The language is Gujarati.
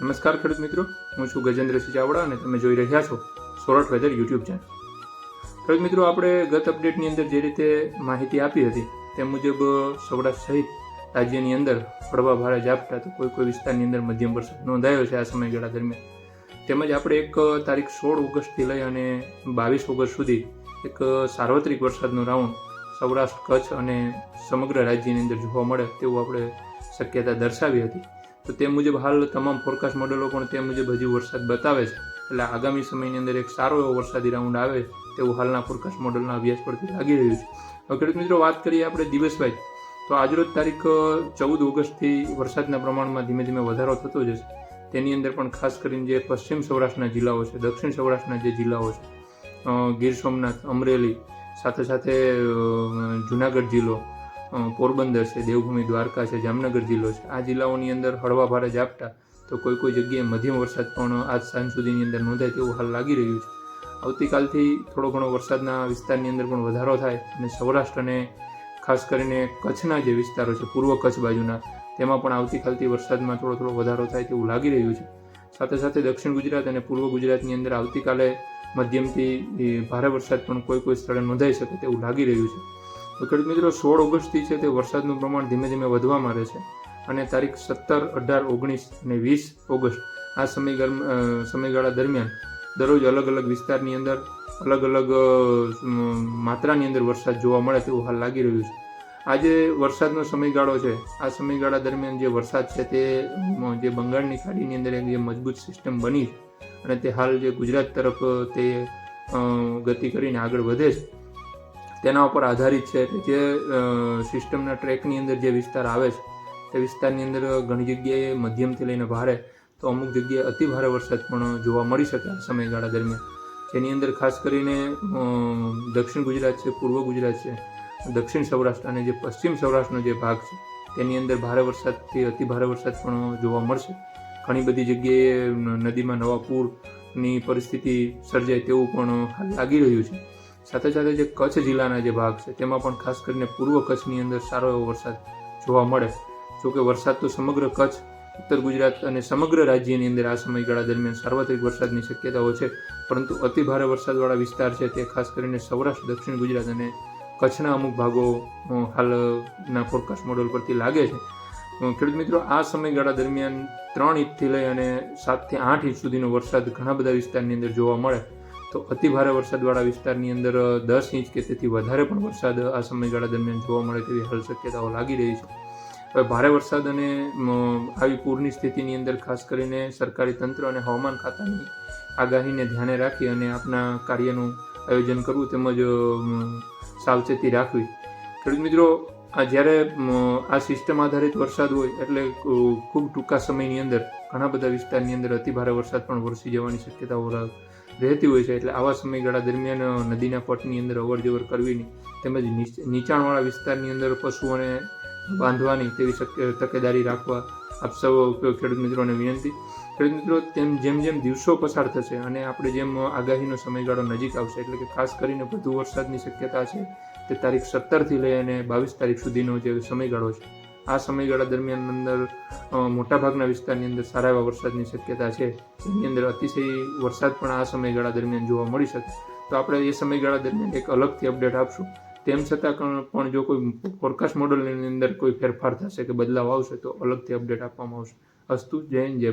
નમસ્કાર ખેડૂત મિત્રો, હું છું ગજેન્દ્રસિંહ ચાવડા અને તમે જોઈ રહ્યા છો સોરઠ વેધર યુટ્યુબ ચેનલ. ખેડૂત મિત્રો, આપણે ગત અપડેટની અંદર જે રીતે માહિતી આપી હતી, તે મુજબ સૌરાષ્ટ્ર સહિત રાજ્યની અંદર હળવા ભારે ઝાપટા તો કોઈ કોઈ વિસ્તારની અંદર મધ્યમ વરસાદ નોંધાયો છે આ સમયગાળા દરમિયાન. તેમજ આપણે એક તારીખ સોળ ઓગસ્ટથી લઈ અને બાવીસ ઓગસ્ટ સુધી એક સાર્વત્રિક વરસાદનો રાઉન્ડ સૌરાષ્ટ્ર, કચ્છ અને સમગ્ર રાજ્યની અંદર જોવા મળે તેવું આપણે શક્યતા દર્શાવી હતી. તો તે મુજબ હાલ તમામ ફોરકાસ્ટ મોડેલો પણ તે મુજબ હજુ વરસાદ બતાવે છે. એટલે આગામી સમયની અંદર એક સારો એવો વરસાદી રાઉન્ડ આવે તેવું હાલના ફોરકાસ્ટ મોડલના અભ્યાસ પરથી લાગી રહ્યું છે. હવે ખેડૂત મિત્રો વાત કરીએ આપણે દિવસભાઈ તો આજરોજ તારીખ ચૌદ ઓગસ્ટથી વરસાદના પ્રમાણમાં ધીમે ધીમે વધારો થતો જશે તેની અંદર પણ ખાસ કરીને જે પશ્ચિમ સૌરાષ્ટ્રના જિલ્લાઓ છે, દક્ષિણ સૌરાષ્ટ્રના જે જિલ્લાઓ છે ગીર સોમનાથ, અમરેલી, સાથે સાથે જુનાગઢ જિલ્લો પોરબંદર છે, દેવભૂમિ, દ્વારકા છે, જામનગર જિલ્લો છે. આ જિલ્લાઓની અંદર હળવા ભારે ઝાપટા તો કોઈ કોઈ જગ્યાએ મધ્યમ વરસાદ પણ આજ સાંજ સુધીની અંદર નોંધાય તેવું હાલ લાગી રહ્યું છે. આવતીકાલથી થોડો ઘણો વરસાદના વિસ્તારની અંદર પણ વધારો થાય અને સૌરાષ્ટ્ર અને ખાસ કરીને કચ્છના જે વિસ્તારો છે, પૂર્વ કચ્છ બાજુના, તેમાં પણ આવતીકાલથી વરસાદમાં થોડો થોડો વધારો થાય તેવું લાગી રહ્યું છે. સાથે સાથે દક્ષિણ ગુજરાત અને પૂર્વ ગુજરાતની અંદર આવતીકાલે મધ્યમથી ભારે વરસાદ પણ કોઈ કોઈ સ્થળે નોંધાઈ શકે તેવું લાગી રહ્યું છે. તો મિત્રો, સોળ ઓગસ્ટથી છે તે વરસાદનું પ્રમાણ ધીમે ધીમે વધવા માંડે છે અને તારીખ સત્તર, અઢાર, ઓગણીસ અને વીસ ઓગસ્ટ આ સમયગાળા સમયગાળા દરમિયાન દરરોજ અલગ અલગ વિસ્તારની અંદર, અલગ અલગ માત્રાની અંદર વરસાદ જોવા મળે તેવું હાલ લાગી રહ્યું છે. આજે વરસાદનો સમયગાળો છે. આ સમયગાળા દરમિયાન જે વરસાદ છે તે જે બંગાળની ખાડીની અંદર એક જે મજબૂત સિસ્ટમ બની છે અને તે હાલ જે ગુજરાત તરફ તે ગતિ કરીને આગળ વધે છે. તેના ઉપર આધારિત છે એટલે જે સિસ્ટમના ટ્રેકની અંદર જે વિસ્તાર આવે છે, તે વિસ્તારની અંદર ઘણી જગ્યાએ મધ્યમથી લઈને ભારે તો અમુક જગ્યાએ અતિ ભારે વરસાદ પણ જોવા મળી શકે આ સમયગાળા દરમિયાન. જેની અંદર ખાસ કરીને દક્ષિણ ગુજરાત છે, પૂર્વ ગુજરાત છે, દક્ષિણ સૌરાષ્ટ્ર અને જે પશ્ચિમ સૌરાષ્ટ્રનો જે ભાગ છે, તેની અંદર ભારે વરસાદથી અતિ ભારે વરસાદ પણ જોવા મળશે. ઘણી બધી જગ્યાએ નદીમાં નવા પૂરની પરિસ્થિતિ સર્જાય તેવું પણ લાગી રહ્યું છે. સાથે સાથે જે કચ્છ જિલ્લાના જે ભાગ છે, તેમાં પણ ખાસ કરીને પૂર્વ કચ્છની અંદર સારો એવો વરસાદ જોવા મળે. જોકે વરસાદ તો સમગ્ર કચ્છ, ઉત્તર ગુજરાત અને સમગ્ર રાજ્યની અંદર આ સમયગાળા દરમિયાન સાર્વત્રિક વરસાદની શક્યતાઓ છે, પરંતુ અતિ ભારે વરસાદવાળા વિસ્તાર છે તે ખાસ કરીને સૌરાષ્ટ્ર, દક્ષિણ ગુજરાત અને કચ્છના અમુક ભાગો હાલના ફોરકાસ્ટ મોડલ પરથી લાગે છે. ખેડૂત મિત્રો, આ સમયગાળા દરમિયાન ત્રણ ઇંચથી લઈ અને સાતથી આઠ ઇંચ સુધીનો વરસાદ ઘણા બધા વિસ્તારની અંદર જોવા મળે. તો અતિ ભારે વરસાદવાળા વિસ્તારની અંદર દસ ઇંચ કે તેથી વધારે પણ વરસાદ આ સમયગાળા દરમિયાન જોવા મળે તેવી હાલ શક્યતાઓ લાગી રહી છે. હવે ભારે વરસાદ અને આવી પૂરની સ્થિતિની અંદર ખાસ કરીને સરકારી તંત્ર અને હવામાન ખાતાની આગાહીને ધ્યાને રાખી અને આપના કાર્યનું આયોજન કરવું તેમજ સાવચેતી રાખવી. ખેડૂત મિત્રો આ જ્યારે આ સિસ્ટમ આધારિત વરસાદ હોય, એટલે ખૂબ ટૂંકા સમયની અંદર, ઘણા બધા વિસ્તારની અંદર અતિભારે વરસાદ પણ વરસી જવાની શક્યતાઓ રહેતી હોય છે. એટલે આવા સમયગાળા દરમિયાન નદીના પટની અંદર અવર જવર કરવીની તેમજ નીચ- નીચાણવાળા વિસ્તારની અંદર પશુઓને બાંધવાની તેવી તકેદારી રાખવા આપ સૌ ખેડૂત મિત્રોને વિનંતી. ખેડૂત મિત્રો, તેમ, જેમ જેમ દિવસો પસાર થશે અને આપણે જેમ આગાહીનો સમયગાળો નજીક આવશે, એટલે કે ખાસ કરીને વધુ વરસાદની શક્યતા છે તે તારીખ સત્તરથી લઈ અને બાવીસ તારીખ સુધીનો જે સમયગાળો છે. આ સમયગાળા દરમિયાન અંદર મોટાભાગના વિસ્તારની અંદર સારા એવા વરસાદની શક્યતા છે. એની અંદર અતિશય વરસાદ પણ આ સમયગાળા દરમિયાન જોવા મળી શકે. તો આપણે એ સમયગાળા દરમિયાન એક અલગથી અપડેટ આપશું. તેમ છતાં પણ- જો કોઈ ફોરકાસ્ટ મોડલની અંદર કોઈ ફેરફાર થશે કે બદલાવ આવશે તો અલગથી અપડેટ આપવામાં આવશે. અસ્તુ હિન્દ, જય.